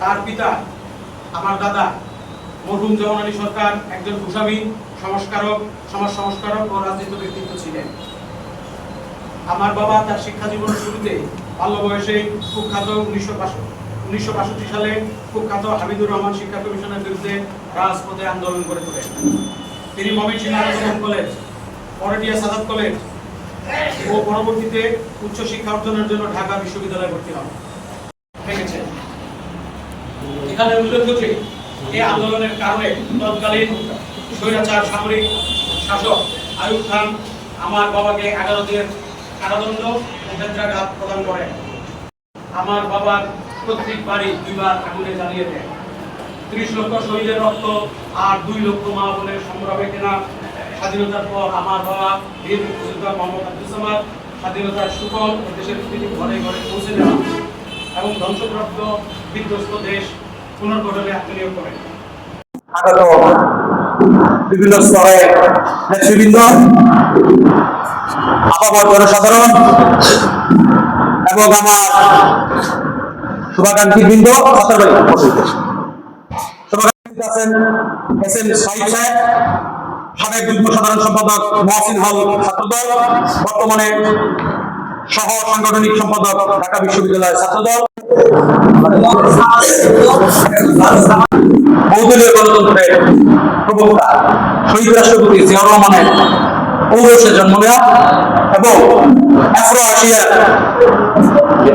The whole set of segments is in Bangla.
তার পিতা, আমার দাদা মরহুম জওয়ান সরকার একজন ভূস্বামী সংস্কারক সমাজ সংস্কারক ও রাজনীতি ব্যক্তিত্ব ছিলেন। আমার বাবা তার শিক্ষা জীবনের শুরুতে বাল্য বয়সে কুখ্যাত উনিশশো উনিশশো বাষট্টি সালে কুখ্যাত হামিদুর রহমান শিক্ষা কমিশনের বিরুদ্ধে রাজপথে আন্দোলন করে তোলেন তিনি ময়মনসিংহ আনন্দ কলেজ পরটিয়া সাদাত কলেজ ও পরবর্তীতে উচ্চ শিক্ষা অর্জনের জন্য ঢাকা বিশ্ববিদ্যালয়ে ভর্তি হন। দেখেছে এখানে উল্লেখ্য যে এই আন্দোলনের কারণে তৎকালীন স্বৈরাচার সামরিক শাসক আয়ুব খান আমার বাবাকে দিনের কারাদণ্ড ও প্রদান করেন। আমার বাবার প্রত্যেক বাড়ি দুইবার আগুনে জ্বালিয়ে দেয়। ত্রিশ লক্ষ শহীদের রক্ত আর দুই লক্ষ মা বোনের সংগ্রামে কেনা স্বাধীনতার পর আমার বাবা বীর মুক্তিযোদ্ধা মোহাম্মদ আব্দুল সামাদ স্বাধীনতার সুফল দেশের প্রতিটি ঘরে ঘরে পৌঁছে দেওয়া এবং ধ্বংসপ্রাপ্ত বিধ্বস্ত দেশ পুনর্গঠনে আত্মনিয়োগ করেন। বিভিন্ন স্তরে নেতৃবৃন্দ, আপামর জনসাধারণ এবং আমার শুভাকাঙ্ক্ষী বৃন্দ ছাত্রবাড়ি শুভাকাঙ্ক্ষী আছেন এস এম সাহিদ সাহেব, সাবেক যুগ্ম সাধারণ সম্পাদক মহসিন হল ছাত্রদল, বর্তমানে সহ সাংগঠনিক সম্পাদক ঢাকা বিশ্ববিদ্যালয় ছাত্রদল। বহুদলীয় গণতন্ত্রের প্রবক্তা শহীদ রাষ্ট্রপতি জিয়াউর রহমানের পৌরষে জন্ম নেওয়া এবং আফ্রো আসিয়ার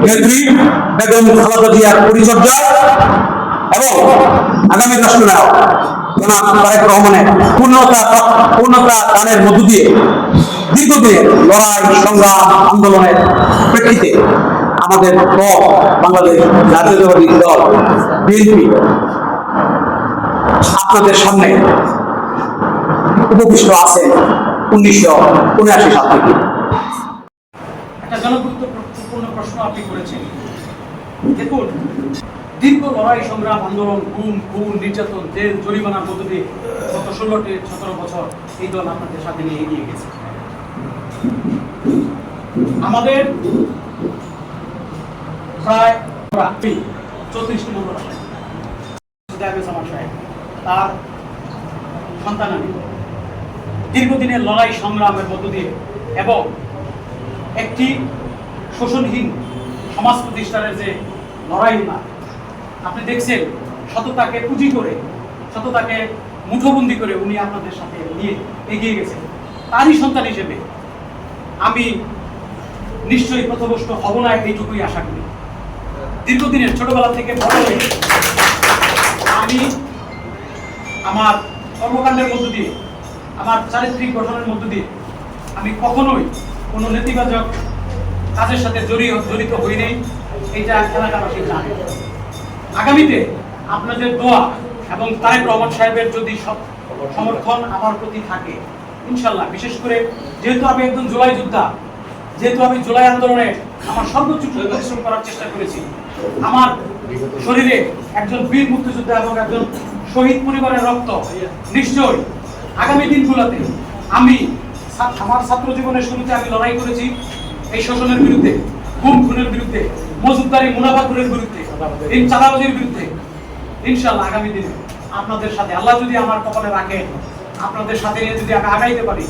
নেত্রী বেগম খালেদা জিয়ার পরিচর্যা এবং আগামী রাষ্ট্রনায়ক জনাব তারেক রহমানের পূর্ণতা পূর্ণতা দানের মধ্য দিয়ে দীর্ঘদিনের লড়াই, সংগ্রাম, আন্দোলনের প্রেক্ষিতে আমাদের দল বাংলাদেশ জাতীয়তাবাদী দল, বিএনপি, আপনাদের সামনে উপবিষ্ট আছে উনিশশো উনআশি সাল থেকে একটা জনগুরুত্বপূর্ণ প্রশ্ন আপনি করেছেন দেখুন, দীর্ঘ লড়াই, সংগ্রাম, আন্দোলন গুম খুন, নির্যাতন জরিমানার মধ্য দিয়ে গত ষোলোটি সতেরো বছর এই দল আপনাদের সাথে নিয়ে এগিয়ে গেছে। আমাদের দীর্ঘদিনের লড়াই, সংগ্রামের মধ্য দিয়ে এবং একটি শোষণহীন সমাজ প্রতিষ্ঠানের যে লড়াই না আপনি দেখছেন সততাকে পুঁজি করে, সততাকে মুঠোবন্দি করে উনি আপনাদের সাথে নিয়ে এগিয়ে গেছেন। তারই সন্তান হিসেবে আমি নিশ্চয়ই প্রথমষ্ট হব না, এইটুকুই আশা করি। দীর্ঘদিনের ছোটবেলা থেকে বড় হয়ে আমি আমার কর্মকাণ্ডের মধ্য দিয়ে, আমার চারিত্রিক গঠনের মধ্য দিয়ে আমি কখনোই কোনো নেতিবাচক কাজের সাথে জড়িয়ে, জড়িত হই নাই এটা এলাকাবাসী জানে। আগামীতে আপনাদের দোয়া এবং তারেক রহমান সাহেবের যদি সমর্থন আমার প্রতি থাকে, ইনশাল্লাহ, বিশেষ করে যেহেতু আমি একজন জুলাই যোদ্ধা, যেহেতু আমি জুলাই আন্দোলনে আমার সর্বোচ্চ পরিশ্রম করার চেষ্টা করেছি, আমার শরীরে একজন বীর মুক্তিযোদ্ধা এবং একজন শহীদ পরিবারের রক্ত নিশ্চয়ই আগামী দিনগুলোতে আমি আমার ছাত্র জীবনের শুরুতে আমি লড়াই করেছি। এই শোষণের বিরুদ্ধে, গুম খুনের বিরুদ্ধে মজুদারি মুনাফাখুরের বিরুদ্ধে, এই চাঁদাবাজির বিরুদ্ধে ইনশাল্লাহ আগামী দিনে আপনাদের সাথে, আল্লাহ যদি আমার কপালে রাখে আপনাদের সাথে নিয়ে যদি আমি আগাইতে পারি,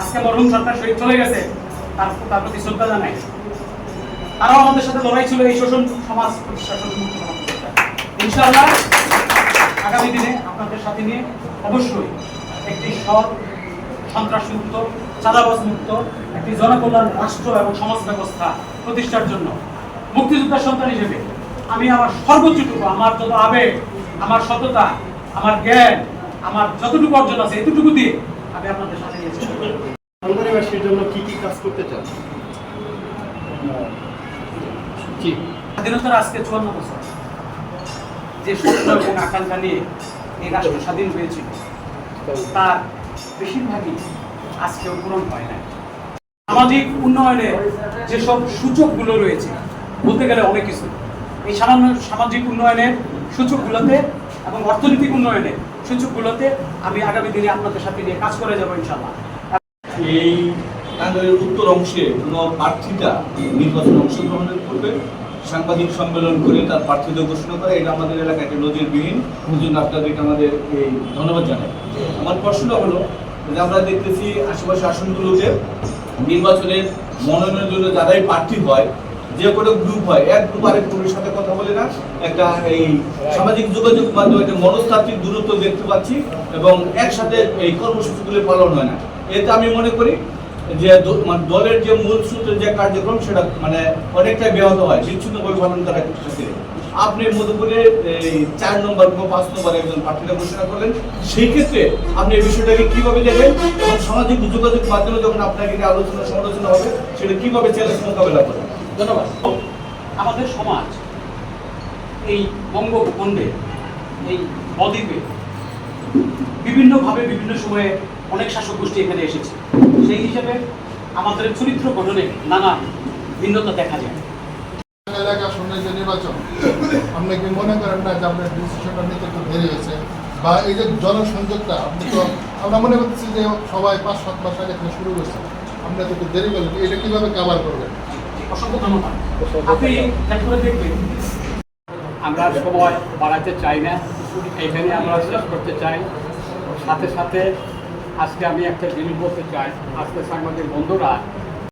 আজকে মরহুম সরকার শহীদ চলে গেছে, তার তার প্রতি শ্রদ্ধা জানাই তারাও আমাদের সাথে লড়াই ছিল, এই শোষণ সমাজ। ইনশাআল্লাহ আগামী দিনে আপনাদের সাথে নিয়ে অবশ্যই একটি সৎ সন্ত্রাস মুক্ত চাঁদাবাজ মুক্ত একটি জনকল্যাণ রাষ্ট্র এবং সমাজ ব্যবস্থা প্রতিষ্ঠার জন্য। মুক্তিযোদ্ধার সন্তান হিসেবে আমি আমার সর্বোচ্চটুকু আমার যত আবেগ আমার সততা আমার জ্ঞান আমার যতটুকু অর্জন আছে এতটুকু দিয়ে আমি আপনাদের সাথে বাংলাদেশের জন্য কি কি কাজ করতে চান? স্বাধীনতার আজকে চুয়ান্ন বছর। যে স্বপ্ন এবং আকাঙ্ক্ষা নিয়ে এই রাষ্ট্র স্বাধীন হয়েছিল তার বেশিরভাগই আজকে পূরণ হয় না সামাজিক উন্নয়নের যেসব সূচকগুলো রয়েছে, বলতে গেলে অনেক কিছু। এই সামান্য সামাজিক উন্নয়নের সূচকগুলোতে এবং অর্থনৈতিক উন্নয়নে সুযোগগুলোতে আমি আগামী দিনে আপনাদের সাথে নিয়ে কাজ করে যাব ইনশাল্লাহ এই টাঙ্গাইলের উত্তর অংশে কোনো প্রার্থীটা নির্বাচনে অংশগ্রহণ পূর্বে সাংবাদিক সম্মেলন করে তার প্রার্থীতা ঘোষণা করে, এটা আমাদের এলাকায় নজিরবিহীন। আপনাদেরকে আমাদের এই ধন্যবাদ জানাই। আমার প্রশ্নটা হলো আমরা দেখতেছি আশেপাশে আসনগুলোতে নির্বাচনের মনোনয়নের জন্য যারাই প্রার্থী হয়, যে কোনো গ্রুপ হয়, এক গ্রুপ আরেক গ্রুপের সাথে কথা বলে না, একটা এই সামাজিক যোগাযোগ মাধ্যমে একটা মনস্তাত্ত্বিক দূরত্ব দেখতে পাচ্ছি এবং একসাথে এই কর্মসূচিগুলি পালন হয় না। এতে আমি মনে করি যে মানে দলের যে মূল সূত্রের যে কার্যক্রম, সেটা মানে অনেকটা ব্যাহত হয়, বিচ্ছিন্নভাবে পালন করার ক্ষেত্রে। আপনি মধুপুরে চার নম্বর বা পাঁচ নম্বর একজন প্রার্থীরা ঘোষণা করলেন। সেই ক্ষেত্রে আপনি এই বিষয়টাকে কীভাবে দেখেন এবং সামাজিক যোগাযোগ মাধ্যমে যখন আপনাকে আলোচনা, সমালোচনা হবে, সেটা কীভাবে চ্যালেঞ্জ মোকাবেলা করবেন? ধন্যবাদ। আমাদের সমাজ, এই বঙ্গভূখণ্ডে, এই বদ্বীপে বিভিন্নভাবে বিভিন্ন সময়ে অনেক শাসক গোষ্ঠী এখানে এসেছে। সেই হিসেবে আমাদের চরিত্র গঠনে নানা ভিন্নতা দেখা যায়। নির্বাচন, আপনি কি মনে করেন না যে হয়েছে? বা এই যে জনসংযোগটা, আপনি তো, আমরা মনে করতেছি যে সবাই পাঁচ, সাত মাস আগে থেকে শুরু করছে। আপনি তো দেরি করলেন, এটা কীভাবে কাভার করবেন? অসংখ্য ধন্যবাদ। আমরা সময় বাড়াতে চাই না এখানে আমরা শেষ করতে চাই। সাথে সাথে আজকে আমি একটা জিনিস বলতে চাই, আজকে সাংবাদিক বন্ধুরা